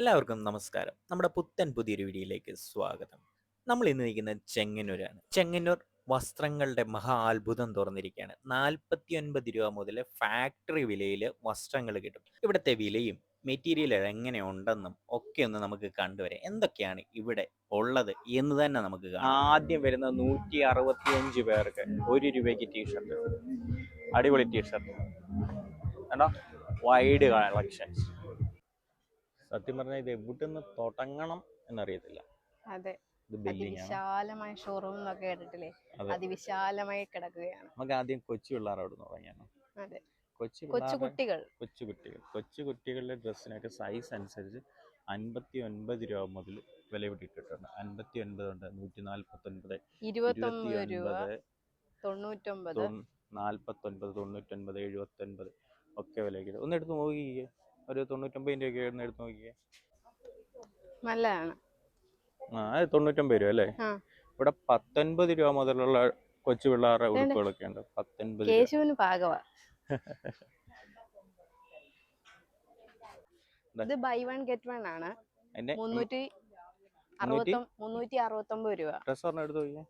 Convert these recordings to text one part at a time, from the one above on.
എല്ലാവർക്കും നമസ്കാരം. നമ്മുടെ പുത്തൻ പുതിയൊരു വീഡിയോയിലേക്ക് സ്വാഗതം. നമ്മൾ ഇന്ന് നിൽക്കുന്നത് ചെങ്ങന്നൂരാണ്. ചെങ്ങന്നൂർ വസ്ത്രങ്ങളുടെ മഹാ അത്ഭുതം തുറന്നിരിക്കുകയാണ്. നാൽപ്പത്തി ഒൻപത് രൂപ മുതൽ ഫാക്ടറി വിലയിൽ വസ്ത്രങ്ങൾ കിട്ടും. ഇവിടുത്തെ വിലയും മെറ്റീരിയൽ എങ്ങനെ ഉണ്ടെന്നും ഒക്കെ ഒന്ന് നമുക്ക് കണ്ടുവരാം. എന്തൊക്കെയാണ് ഇവിടെ ഉള്ളത് എന്ന് തന്നെ നമുക്ക് ആദ്യം വരുന്ന നൂറ്റി അറുപത്തി അഞ്ച് പേർക്ക് ഒരു രൂപയ്ക്ക് ടീഷർട്ട് അടിപൊളി ടീഷർട്ട് വൈഡ് കളക്ഷൻസ് സത്യം പറഞ്ഞാൽ ഇത് എവിടുന്ന് തുടങ്ങണം എന്നറിയത്തില്ല. അതെ. അതിവിശാലമായ ഷോറൂം എന്നൊക്കെ കേട്ടിട്ടില്ലേ? അതിവിശാലമായി കിടക്കുകയാണ്. നമുക്ക് ആദ്യം കൊച്ചു പിള്ളേരോട് തുടങ്ങിയാണ് അതെ. കൊച്ചു കൊച്ചുകുട്ടികൾ കൊച്ചുകുട്ടികൾ കുട്ടികൾ. കൊച്ചു കുട്ടികൾ. കൊച്ചു കുട്ടികളുടെ ഡ്രസ്സിനൊക്കെ സൈസ് അനുസരിച്ച് അൻപത്തി ഒൻപത് രൂപ മുതൽ വില ഇട്ടിട്ടുണ്ട് അൻപത്തി ഒൻപത് ഉണ്ട് നൂറ്റി നാൽപ്പത്തി ഒൻപത് ഇരുപത്തൊമ്പത് രൂപ തൊണ്ണൂറ്റൊമ്പത് നാൽപ്പത്തൊൻപത് തൊണ്ണൂറ്റൊൻപത് എഴുപത്തൊൻപത് ഒക്കെ വിലയ്ക്ക്. ഒന്ന് എടുത്ത് നോക്കിക്കേ. ഒരു തൊണ്ണൂറ്റൊമ്പത് രൂപയൊക്കെ ആയിരുന്നു എടുത്ത് നോക്കിയേ. നല്ലതാണ്. ആ തൊണ്ണൂറ്റൊമ്പത് രൂപ അല്ലേ? ഇവിടെ പത്തൊൻപത് രൂപ മുതലുള്ള കൊച്ചു പിള്ളേരുടെ. ഉടുപ്പുകളൊക്കെ ഉണ്ട്. പത്തൊൻപത് കേശുവിന് പാകവാ. ഇത് ബൈ വൺ ഗെറ്റ് വൺ ആണ്. അതിന്റെ മുന്നൂറ്റി മുന്നൂറ്റി? അറുപത്തൊമ്പത് രൂപ. ഡ്രസ് പറഞ്ഞ എടുത്ത് നോക്കിയേ.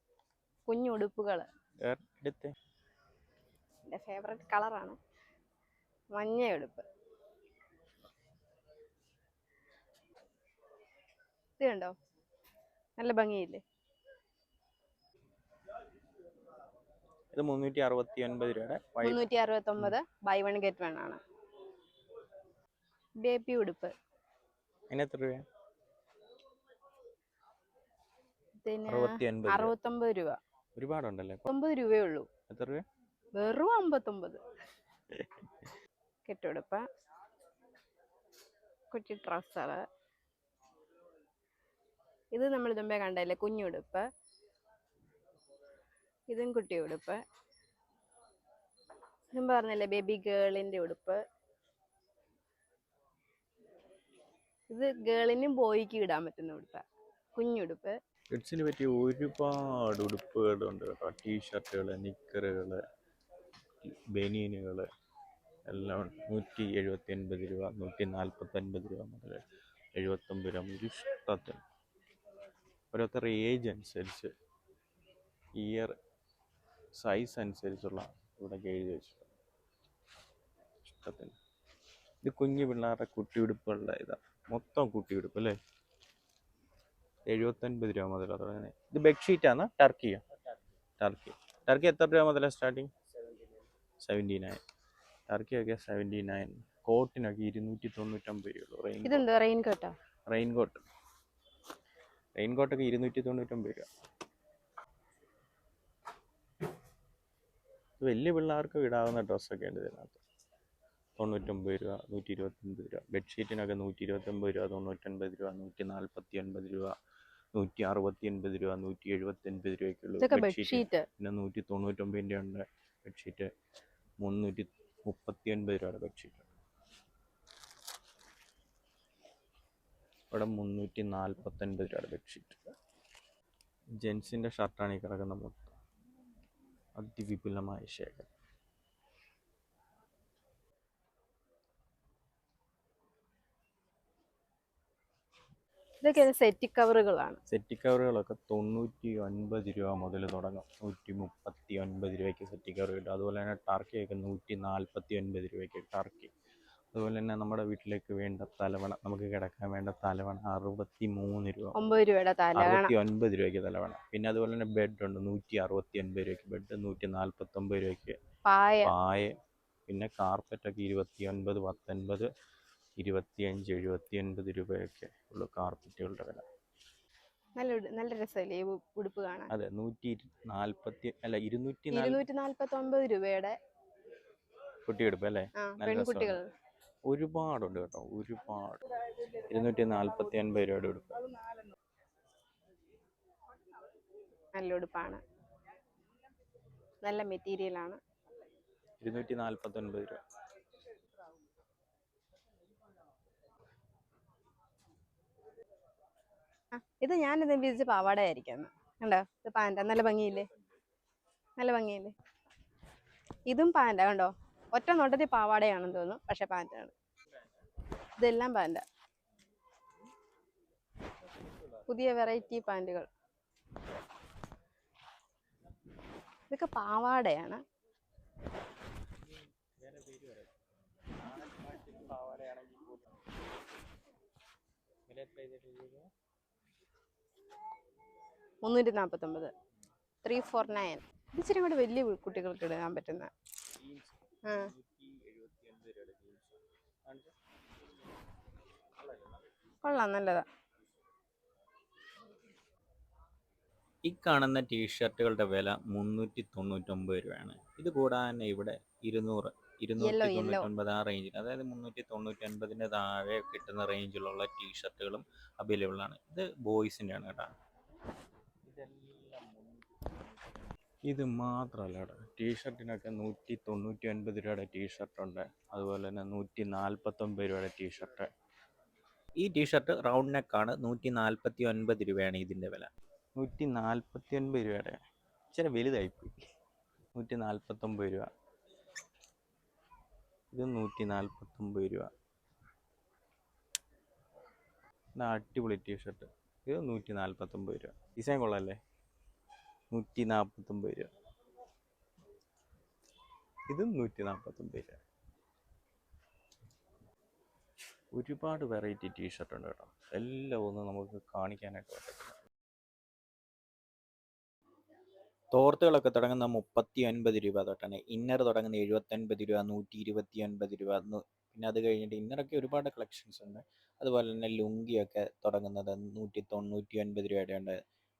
കുഞ്ഞു ഉടുപ്പുകൾ. എടുത്ത്. എന്റെ ഫേവറേറ്റ് കളറാണ് മഞ്ഞ ഉടുപ്പ്. ഇത് കണ്ടോ നല്ല ഭംഗിയില്ലേ? ഇത് മുന്നൂറ്റി അറുപത്തി ഒൻപത് രൂപയുടെ മുന്നൂറ്റി അറുപത്തി ഒമ്പത് ബൈ വൺ ഗെറ്റ് വൺ ആണ്. ബേബി ഉടുപ്പ്. എത്ര രൂപ. അറുപത്തൊമ്പത് രൂപ. ഒരുപാടുണ്ടല്ലേ? ഒമ്പത് രൂപയേ ഉള്ളൂ. എത്ര രൂപ വെറും അമ്പത്തൊമ്പത്. കെട്ടുടുപ്പ. കുറ്റി ട്രൗസറ്. ഇത് നമ്മൾ മുമ്പേ കണ്ടല്ലേ? കുഞ്ഞുടുപ്പ് ഇതും കുട്ടി ഉടുപ്പ്. മുമ്പ് പറഞ്ഞല്ലേ? ബേബി ഗേളിന്റെ ഉടുപ്പ്. ഇത് ഗേളിനും ബോയ്ക്കും ഇടാൻ പറ്റുന്ന ഉടുപ്പ്. കുഞ്ഞുടുപ്പ് കിഡ്സിന് പറ്റിയ ഒരുപാട് ഉടുപ്പുകളുണ്ട് കേട്ടോ. ടീഷർട്ടുകൾ നിക്കറുകൾ ബനിയനുകൾ എല്ലാം നൂറ്റി എഴുപത്തി ഒൻപത് രൂപ നൂറ്റി നാൽപ്പത്തി ഒൻപത് രൂപ മുതൽ എഴുപത്തൊമ്പത് രൂപ മുതൽ ഇഷ്ടത്തിന്. ഓരോരുത്തരുടെ ഏജ് അനുസരിച്ച് ഇയർ സൈസ് അനുസരിച്ചുള്ള ഇവിടെ എഴുതി വെച്ചിട്ടുണ്ട്. ഇഷ്ടത്തിന്. ഇത് കുഞ്ഞു പിള്ളേരുടെ കുട്ടിയുടുപ്പുകളുടെ ഇതാണ് മൊത്തം കുട്ടിയുടുപ്പ് അല്ലേ? എഴുപത്തൊൻപത് രൂപ മുതൽ തുടങ്ങുന്നത് ഇത് ബെഡ്ഷീറ്റ് ആണ്? ടർക്കിയോ ടർക്കി ടർക്കി എത്ര രൂപ മുതലാണ് സ്റ്റാർട്ടിങ് സെവന്റി നയൻ ടർക്കിയൊക്കെ സെവന്റി നയൻ കോട്ടിനൊക്കെ ഇരുന്നൂറ്റി തൊണ്ണൂറ്റൊമ്പത് രൂപ റെയിൻ കോട്ടാ റെയിൻ കോട്ട് റെയിൻ കോട്ടൊക്കെ ഇരുന്നൂറ്റി തൊണ്ണൂറ്റൊമ്പത് രൂപ. വലിയ പിള്ളേർക്ക് ഇടാവുന്ന ഡ്രസ്സൊക്കെ ഉണ്ട് ഇതിനകത്ത്. തൊണ്ണൂറ്റൊമ്പത് രൂപ നൂറ്റി ഇരുപത്തൊമ്പത് രൂപ. ബെഡ്ഷീറ്റിനൊക്കെ നൂറ്റി ഇരുപത്തൊമ്പത് രൂപ തൊണ്ണൂറ്റൊൻപത് രൂപ നൂറ്റി നാൽപ്പത്തി ഒൻപത് രൂപ നൂറ്റി അറുപത്തി ഒൻപത് രൂപ നൂറ്റി എഴുപത്തി ഒൻപത് രൂപയ്ക്കുള്ളൂ ബെഡ്ഷീറ്റ്. പിന്നെ നൂറ്റി തൊണ്ണൂറ്റൊമ്പതിന്റെ ഉണ്ട് ബെഡ്ഷീറ്റ്. മുന്നൂറ്റി മുപ്പത്തി ഒൻപത് രൂപയുടെ ബെഡ്ഷീറ്റ്. ഇവിടെ മുന്നൂറ്റി നാൽപ്പത്തൊൻപത് രൂപയുടെ ബെഡ്ഷീറ്റ് ജെൻസിന്റെ ഷർട്ടാണ് ഈ കിടക്കുന്ന മൊത്തം. അതിവിപുലമായ ശേഖരം. ഇതൊക്കെ സെറ്റ് കവറുകളാണ് സെറ്റി കവറുകളൊക്കെ തൊണ്ണൂറ്റി ഒൻപത് രൂപ മുതൽ തുടങ്ങും. നൂറ്റി മുപ്പത്തി ഒൻപത് രൂപയ്ക്ക് സെറ്റി കവർ കിട്ടും അതുപോലെ തന്നെ ടർക്കിയൊക്കെ നൂറ്റി നാൽപ്പത്തി ഒൻപത് രൂപയ്ക്ക് ടർക്കി അതുപോലെ തന്നെ നമ്മുടെ വീട്ടിലേക്ക് വേണ്ട തലവണ നമുക്ക് കിടക്കാൻ വേണ്ട തലവണ അറുപത്തി മൂന്ന് രൂപ. ഒമ്പത് രൂപയുടെ തല അറുപത്തി ഒൻപത് രൂപയ്ക്ക് തലവണ. പിന്നെ അതുപോലെ തന്നെ ബെഡ് ഉണ്ട് നൂറ്റി അറുപത്തി ഒൻപത് രൂപയ്ക്ക് ബെഡ് നൂറ്റി നാൽപ്പത്തി ഒമ്പത് രൂപയ്ക്ക് പായ. പിന്നെ കാർപ്പറ്റൊക്കെ ഇരുപത്തി ഒൻപത് പത്തൊൻപത് ഇരുപത്തി അഞ്ച് എഴുപത്തി ഒൻപത് രൂപയൊക്കെ ഉള്ളു കാർപ്പറ്റുകളുടെ വില. നല്ല നല്ല രസമല്ലേ ഉടുപ്പ് കാണാൻ? അതെ നൂറ്റി നാൽപ്പത്തി അല്ല ഇരുന്നൂറ്റി ഇരുന്നൂറ്റി നാല്പത്തി ഒമ്പത് രൂപയുടെ കുട്ടിയുടുപ്പ് അല്ലേ? പെൺകുട്ടികൾ. ഒരുപാടുണ്ട് കേട്ടോ ഒരുപാട്. ഇരുന്നൂറ്റി നാൽപ്പത്തി അൻപത് രൂപയുടെ ഉടുപ്പ് നല്ല ഉടുപ്പാണ്. നല്ല മെറ്റീരിയൽ ആണ്. ഇരുന്നൂറ്റി നാൽപ്പത്തി ഒൻപത് രൂപ. ഇത് ഇത് ഞാനിത് വിരിച്ച് പാവാടയായിരിക്കാം കണ്ടോ? ഇത് പാന്റ നല്ല ഭംഗിയില്ലേ? നല്ല ഭംഗിയില്ലേ? ഇതും പാന്റ കണ്ടോ? ഒറ്റ നോട്ടത്തിൽ പാവാടയാണെന്ന് തോന്നുന്നു. പക്ഷെ പാന്റാണ് ഇതെല്ലാം പാന്റ പുതിയ വെറൈറ്റി പാന്റുകൾ ഇതൊക്കെ പാവാടയാണ്. മുന്നൂറ്റി നാൽപ്പത്തൊമ്പത് ത്രീ ഫോർ നയൻ ഇച്ചിരി കൂടെ വലിയ കുട്ടികൾക്ക് ഇടാൻ പറ്റുന്ന. കൊള്ളാം നല്ലതാ. ഈ കാണുന്ന ടീഷർട്ടുകളുടെ വില മുന്നൂറ്റി തൊണ്ണൂറ്റൊമ്പത് രൂപയാണ്. ഇത് കൂടാതെ തന്നെ ഇവിടെ ഇരുന്നൂറ് ഇരുന്നൂറ്റി. തൊണ്ണൂറ്റൊൻപത് ആ റേഞ്ചിൽ അതായത് മുന്നൂറ്റി തൊണ്ണൂറ്റൊൻപതിന് താഴെ കിട്ടുന്ന റേഞ്ചിലുള്ള ടീഷർട്ടുകളും അവൈലബിൾ ആണ്. ഇത് ബോയ്സിന്റെ ആണ് കേട്ടോ. ഇത് മാത്രമല്ല കേട്ടോ ടീഷർട്ടിനൊക്കെ നൂറ്റി തൊണ്ണൂറ്റി ഒൻപത് രൂപയുടെ ടീഷർട്ട് ഉണ്ട് അതുപോലെ തന്നെ നൂറ്റി നാൽപ്പത്തൊൻപത് രൂപയുടെ ടീഷർട്ട്. ഈ ടീഷർട്ട് റൗണ്ട് നെക്കാണ് നൂറ്റി നാൽപ്പത്തി ഒൻപത് രൂപയാണ് ഇതിന്റെ വില. നൂറ്റി നാൽപ്പത്തി ഒൻപത് രൂപയുടെ. ഇച്ചിരി വലുതായിപ്പോയി നൂറ്റി നാൽപ്പത്തൊമ്പത് രൂപ. ഇത് നൂറ്റി നാൽപ്പത്തൊമ്പത് രൂപ. അടിപൊളി അടിപൊളി ടീഷർട്ട്. ഇത് നൂറ്റി നാൽപ്പത്തൊമ്പത് രൂപ. ഡിസൈൻ കൊള്ളാല്ലേ നൂറ്റി നാൽപ്പത്തൊമ്പത് രൂപ. ഇതും നൂറ്റി നാൽപ്പത്തൊമ്പത് രൂപ. ഒരുപാട് വെറൈറ്റി ടീഷർട്ട് ഉണ്ട് കേട്ടോ. എല്ലാം ഒന്ന് നമുക്ക് കാണിക്കാനായിട്ട് പറ്റും തോർത്തുകളൊക്കെ തുടങ്ങുന്ന മുപ്പത്തി ഒൻപത് രൂപ തൊട്ടാണ്. ഇന്നർ തുടങ്ങുന്ന എഴുപത്തൊൻപത് രൂപ നൂറ്റി ഇരുപത്തി ഒൻപത് രൂപ പിന്നെ അത് കഴിഞ്ഞിട്ട് ഇന്നറൊക്കെ ഒരുപാട് കളക്ഷൻസ് ഉണ്ട്. അതുപോലെ തന്നെ ലുങ്കിയൊക്കെ തുടങ്ങുന്നത് നൂറ്റി തൊണ്ണൂറ്റി ഒൻപത് രൂപയുടെ ഉണ്ട്.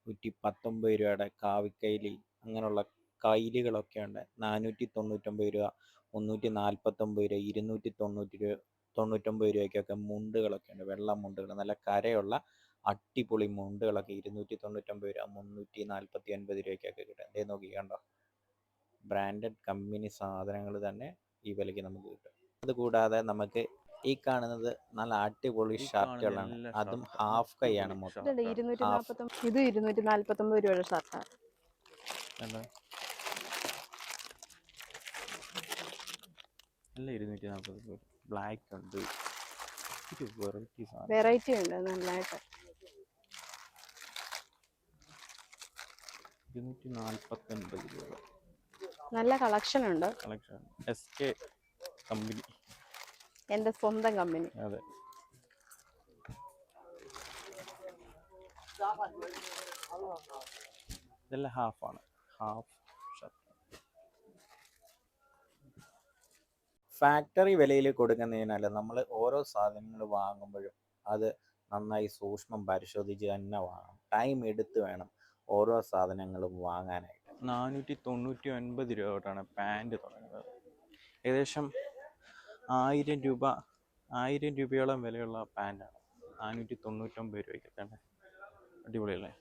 നൂറ്റി പത്തൊമ്പത് രൂപയുടെ കാവിക്കൈലി അങ്ങനെയുള്ള കൈലികളൊക്കെ ഉണ്ട്. നാനൂറ്റി തൊണ്ണൂറ്റൊമ്പത് രൂപ മുന്നൂറ്റി നാൽപ്പത്തൊമ്പത് രൂപ ഇരുന്നൂറ്റി തൊണ്ണൂറ്റി രൂപ തൊണ്ണൂറ്റൊമ്പത് രൂപയ്ക്കൊക്കെ മുണ്ടുകളൊക്കെ ഉണ്ട്. വെള്ള മുണ്ടുകൾ നല്ല കരയുള്ള അടിപൊളി മുണ്ടുകളൊക്കെ ഇരുന്നൂറ്റി തൊണ്ണൂറ്റൊമ്പത് രൂപ മുന്നൂറ്റി നാൽപ്പത്തി ഒൻപത് രൂപയ്ക്കൊക്കെ കിട്ടും. ദേ നോക്കി കണ്ടോ? ബ്രാൻഡഡ് കമ്പനി സാധനങ്ങൾ തന്നെ ഈ വിലയ്ക്ക് നമുക്ക് കിട്ടും. അതുകൂടാതെ നമുക്ക് ഈ കാണുന്നത് നല്ല അടിപൊളി ഷർട്ടുകളാണ്. അതും ഹാഫ് കൈയാണ് ആണ് മൊത്തം. ഇരുന്നൂറ്റി ഇത് ഇരുന്നൂറ്റി നാൽപ്പത്തൊമ്പത് രൂപയുടെ ഷർട്ടാണ് എന്താ? എല്ലാം ഇരുന്നൂറ്റി നാൽപ്പത് ബ്ലാക്ക് ഉണ്ട്. വെറൈറ്റി ഇരുന്നൂറ്റി രൂപ. നല്ല കളക്ഷൻ ഉണ്ട്. കളക്ഷൻ. എസ് കെ കമ്പനി എന്റെ സ്വന്തം കമ്പനി. അതെ. ഇതെല്ലാം ഹാഫാണ് ഹാഫ് ഷർട്ട് ഫാക്ടറി വിലയിൽ കൊടുക്കുന്നതിനാൽ നമ്മൾ ഓരോ സാധനങ്ങൾ വാങ്ങുമ്പോഴും അത് നന്നായി സൂക്ഷ്മം പരിശോധിച്ച് തന്നെ വാങ്ങണം. ടൈം എടുത്ത് വേണം ഓരോ സാധനങ്ങളും വാങ്ങാനായിട്ട്. നാനൂറ്റി തൊണ്ണൂറ്റി ഒൻപത് രൂപ തൊട്ടാണ് പാന്റ് തുടങ്ങുന്നത്. ഏകദേശം ആയിരം രൂപ ആയിരം രൂപയോളം വിലയുള്ള പാന്റാണ്. നാനൂറ്റി തൊണ്ണൂറ്റൊമ്പത് രൂപയ്ക്ക് തന്നെ അടിപൊളിയല്ലേ?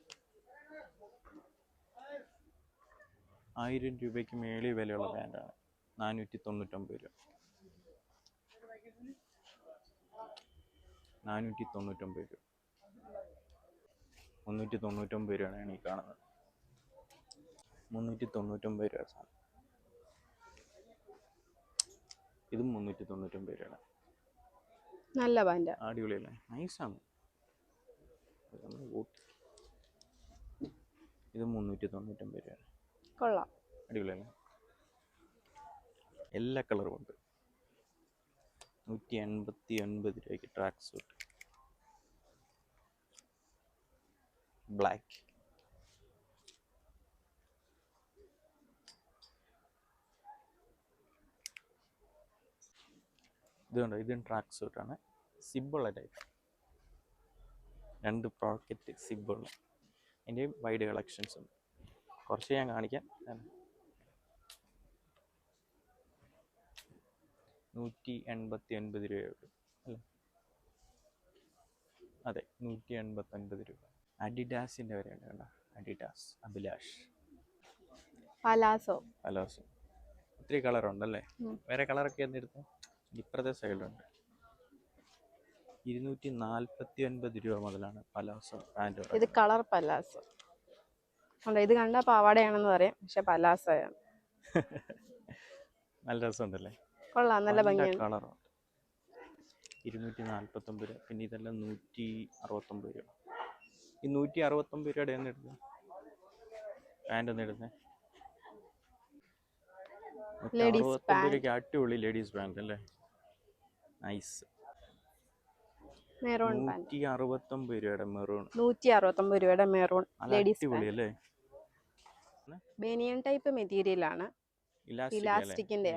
ആയിരം രൂപയ്ക്ക് മേളിൽ വിലയുള്ള പാന്റാണ്. നാനൂറ്റി തൊണ്ണൂറ്റൊമ്പത് രൂപ. നാനൂറ്റി തൊണ്ണൂറ്റൊമ്പത് രൂപ. മുന്നൂറ്റി തൊണ്ണൂറ്റൊമ്പത് രൂപയാണ് ഈ കാണുന്നത്. മുന്നൂറ്റി തൊണ്ണൂറ്റൊമ്പത് രൂപ സാധനം. ഇതും മുന്നൂറ്റി തൊണ്ണൂറ്റൊമ്പത് രൂപയാണ് നല്ല പാന്റ് അടിപൊളിയല്ലേ? നൈസാണ്. ഇത് മുന്നൂറ്റി തൊണ്ണൂറ്റൊമ്പത് രൂപയാണ്. കൊള്ളാം. അടിപൊളിയല്ലേ? എല്ലാ കളറും ഉണ്ട്. നൂറ്റി എൺപത്തി ഒൻപത് രൂപയ്ക്ക് ട്രാക്ക് സൂട്ട് ബ്ലാക്ക് ഇതുണ്ട്. ഇതും ട്രാക്ക് സൂട്ടാണ് സിബുള്ള ടൈപ്പ് രണ്ട് പോക്കറ്റ് സിബുള്ള അതിന്റെയും വൈഡ് കളക്ഷൻസ് ഉണ്ട്. കുറച്ച് ഞാൻ കാണിക്കാം. ഞാൻ നൂറ്റി എൺപത്തി ഒൻപത് രൂപയുള്ളൂ അല്ലേ? അതെ നൂറ്റി എൺപത്തൊൻപത് രൂപ. അഡിഡാസിന്റെ വരെയുണ്ട് കണ്ടോ? അഡിഡാസ് അഭിലാഷ്. പലാസോ? പലാസോ. ഒത്തിരി കളറുണ്ടല്ലേ. വേറെ കളറൊക്കെ എന്തെടുത്തു? ഇപ്പുറത്തെ സൈഡിലുണ്ട് ഇരുന്നൂറ്റി നാൽപ്പത്തി ഒൻപത് രൂപ മുതലാണ് പലാസോ പാന്റ് ഇത് കളർ പലാസോ. ഉണ്ട് ഇത് കണ്ട പാവാടയാണെന്ന് പറയാം പക്ഷെ പലാസോയാണ്. നല്ല രസമുണ്ടല്ലേ? കൊള്ളാം നല്ല ഭംഗിയാണ് കളറുണ്ട് ഇരുന്നൂറ്റി നാൽപ്പത്തൊമ്പത് രൂപ പിന്നെ ഇതെല്ലാം നൂറ്റി അറുപത്തൊമ്പത് രൂപ. ഈ നൂറ്റി അറുപത്തൊമ്പത് രൂപയുടെ എന്ന് എടുത്തത് പാന്റ് ഒന്ന് Ladies അറുപത്തൊമ്പത് രൂപയ്ക്ക് അടിപൊളി ലേഡീസ് പാന്റ് അല്ലേ? നൈസ് മെറൂൺ നൂറ്റി അറുപത്തൊമ്പത് രൂപയുടെ മെറൂൺ നൂറ്റി അറുപത്തൊമ്പത് രൂപയുടെ മെറൂൺ ലേഡീസ് അല്ലേ ബനിയൻ ടൈപ്പ് മെറ്റീരിയൽ ആണ് ഇലാസ്റ്റിക്കിന്റെ.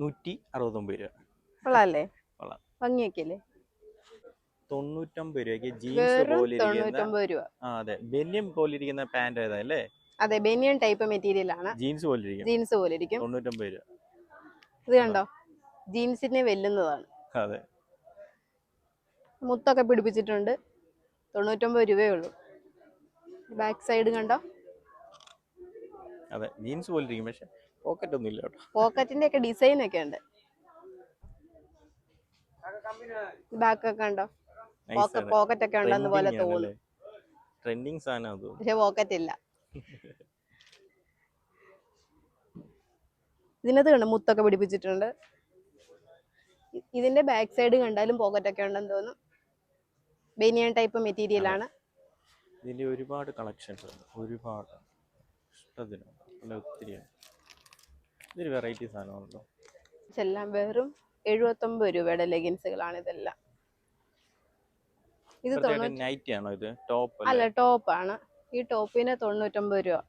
നൂറ്റി അറുപത്തൊമ്പത് രൂപ. കൊള്ളാല്ലേ? കൊള്ളാം. ഭംഗിയൊക്കെ അല്ലേ തൊണ്ണൂറ്റൊമ്പത് രൂപയ്ക്ക് ജീൻസ് പോലെ അതെ. ബെന്യം പാന്റ് ഏതാ അതെ ബനിയൻ ടൈപ്പ് മെറ്റീരിയൽ ആണ് ജീൻസ് ജീൻസ് തൊണ്ണൂറ്റൊമ്പത് രൂപ. ഇത് കണ്ടോ? ജീൻസിനെ വെല്ലുന്നതാണ്. അതെ. മുത്തൊക്കെ പിടിപ്പിച്ചിട്ടുണ്ട്. തൊണ്ണൂറ്റൊമ്പത് രൂപയേ ഉള്ളൂ. ബാക്ക് സൈഡ് കണ്ടോ? അതെ ജീൻസ് പോലെ ഇരിക്കും. പക്ഷെ പോക്കറ്റ് ഒന്നും ഇല്ല കേട്ടോ. പോക്കറ്റിന്റെ ഒക്കെ ഡിസൈൻ ഒക്കെ ഉണ്ട്. ബാക്ക് ഒക്കെ കണ്ടോ പോക്കറ്റ് ഒക്കെ ഉണ്ടെന്ന് പോലെ തോന്നും ട്രെൻഡിങ് സാധനം പക്ഷെ പോക്കറ്റ് ഇല്ല. ഇതിനകത്ത് കണ്ടോ? മുത്തൊക്കെ പിടിപ്പിച്ചിട്ടുണ്ട്. ഇതിന്റെ ബാക്ക് സൈഡ് കണ്ടാലും പോക്കറ്റ് ഒക്കെ ഉണ്ടെന്ന് തോന്നും ബനിയൻ ടൈപ്പ് മെറ്റീരിയൽ ആണ്. ഇതിന്റെ ഒരുപാട് കളക്ഷൻസ് ഉണ്ട്. ഒരുപാട് ഇഷ്ടത്തിന്. അല്ല ഒത്തിരി ഇതൊരു വെറൈറ്റി സാധനമാണല്ലോ ഇതെല്ലാം വെറും എഴുപത്തൊമ്പത് രൂപയുടെ ലെഗിൻസുകളാണ് ഇതെല്ലാം. ഇത് നൈറ്റി ആണോ ഇത്? ടോപ്പ് അല്ല? ടോപ്പ് ആണ്. ഈ ടോപ്പിന് തൊണ്ണൂറ്റൊമ്പത് രൂപ.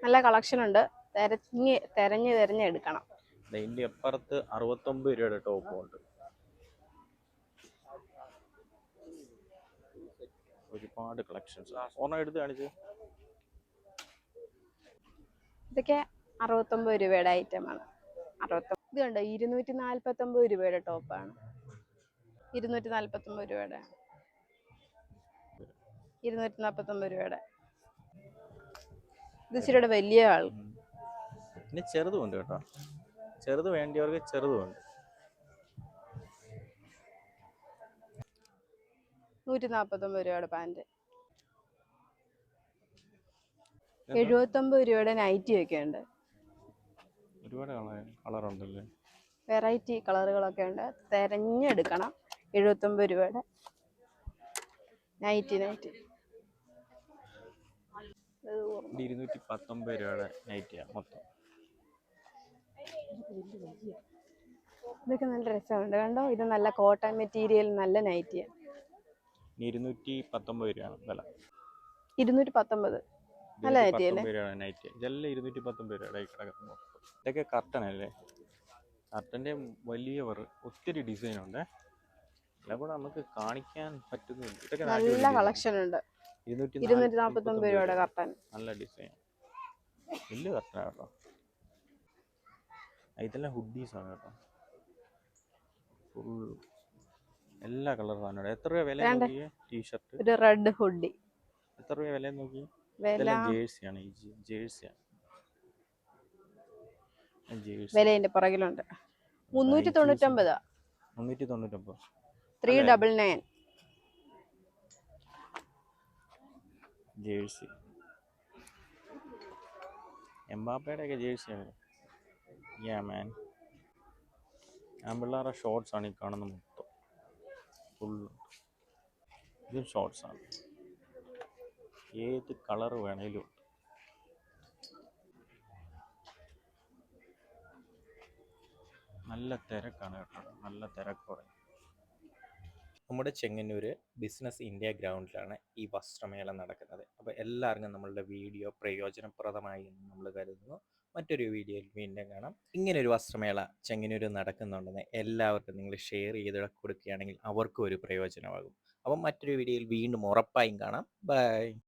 നല്ല കളക്ഷൻ ഉണ്ട്. തെരഞ്ഞ് തെരഞ്ഞ് തെരഞ്ഞ് ഇതിന്റെ അപ്പുറത്ത് അറുപത്തൊമ്പത് രൂപയുടെ ടോപ്പും ഉണ്ട്. ഒരുപാട് കളക്ഷൻസ് ഒരെണ്ണം എടുത്ത് കാണിച്ച് ഇതൊക്കെ അറുപത്തൊമ്പത് രൂപയുടെ ഐറ്റമാണ് അറുപത്തൊമ്പത് ഇത് കണ്ടോ? ഇരുന്നൂറ്റി നാൽപ്പത്തൊമ്പത് രൂപയുടെ ടോപ്പാണ് ഇരുന്നൂറ്റി നാൽപ്പത്തൊമ്പത് രൂപയുടെ. ഇരുന്നൂറ്റി നാൽപ്പത്തൊമ്പത് രൂപയുടെ. ഇത് ഇച്ചിരിയുടെ വലിയ ആൾ. പിന്നെ ചെറുതും ഉണ്ട് കേട്ടോ. ചെറുത് വേണ്ടിയവർക്ക് ചെറുതും ഉണ്ട് നൂറ്റി നാൽപ്പത്തൊമ്പത് രൂപയുടെ പാന്റ്. എഴുപത്തൊമ്പത് രൂപയുടെ നൈറ്റി ഒക്കെ ഉണ്ട്. ഒരുപാട് കളറുണ്ടല്ലേ? വെറൈറ്റി കളറുകളൊക്കെ ഉണ്ട്. തെരഞ്ഞെടുക്കണം എഴുപത്തൊമ്പത് രൂപയുടെ നൈറ്റി നൈറ്റി. ഇരുന്നൂറ്റി പത്തൊമ്പത് രൂപയുടെ നൈറ്റിയാണ് മൊത്തം. ഇതൊക്കെ നല്ല രസമുണ്ട് കണ്ടോ? ഇത് നല്ല കോട്ടൺ മെറ്റീരിയൽ നല്ല നൈറ്റിയ ഇരുന്നൂറ്റി പത്തൊമ്പത് രൂപയാണ് വില. ഇരുന്നൂറ്റി പത്തൊമ്പത് നല്ല നൈറ്റിയല്ലേ നൈറ്റി ഇതെല്ലാം ഇരുന്നൂറ്റി പത്തൊമ്പത് രൂപ ഇതൊക്കെ കർട്ടൻ അല്ലേ? കർട്ടന്റെ വലിയ ഒത്തിരി ഡിസൈൻ ഉണ്ട്. എല്ലാം കൂടെ നമുക്ക് കാണിക്കാൻ പറ്റുന്നില്ല ഇതൊക്കെ നല്ല കളക്ഷൻ ഉണ്ട്. ഇരുന്നൂറ്റി നാൽപ്പത്തൊമ്പത് രൂപയുടെ കർട്ടൻ നല്ല ഡിസൈൻ വലിയ കർട്ടനാണ് കേട്ടോ. ഇതെല്ലാം ആണ് കേട്ടോ. ഫുൾ എല്ലാ കളർ സാധനവും എത്ര രൂപ വില. നോക്കിയേ ടീഷർട്ട് ഒരു റെഡ് ഹുഡി എത്ര രൂപ വില നോക്കി ഇതെല്ലാം ജേഴ്സിയാണ് ഈ ജേഴ്സിയാണ് വിലയിന്റെ പുറകിലുണ്ട്. മുന്നൂറ്റി തൊണ്ണൂറ്റൊമ്പതാ? മുന്നൂറ്റി തൊണ്ണൂറ്റൊമ്പത്. ത്രീ? Double nine. ജേഴ്സി എംബാപ്പയുടെ ഒക്കെ ജേഴ്സിയാണ് യാ മാൻ ആമ്പിള്ളേരുടെ ഷോർട്സ് ആണ് ഈ കാണുന്ന മൊത്തം. ഫുൾ ഇതും ഷോർട്സ് ആണ്. ഏത് കളർ വേണേലും ഉണ്ട്. നല്ല തിരക്കാണ് കേട്ടോ. നല്ല തിരക്കോടെ നമ്മുടെ ചെങ്ങന്നൂർ ബിസിനസ് ഇന്ത്യ ഗ്രൗണ്ടിലാണ് ഈ വസ്ത്രമേള നടക്കുന്നത്. അപ്പോൾ എല്ലാവർക്കും നമ്മളുടെ വീഡിയോ പ്രയോജനപ്രദമായി നമ്മൾ കരുതുന്നു. മറ്റൊരു വീഡിയോയിൽ വീണ്ടും കാണാം. ഇങ്ങനെ ഒരു വസ്ത്രമേള ചെങ്ങന്നൂർ നടക്കുന്നുണ്ടെന്ന് എല്ലാവർക്കും നിങ്ങൾ ഷെയർ ചെയ്ത് കൊടുക്കുകയാണെങ്കിൽ അവർക്കും ഒരു പ്രയോജനമാകും. അപ്പം മറ്റൊരു വീഡിയോയിൽ വീണ്ടും ഉറപ്പായും കാണാം. ബൈ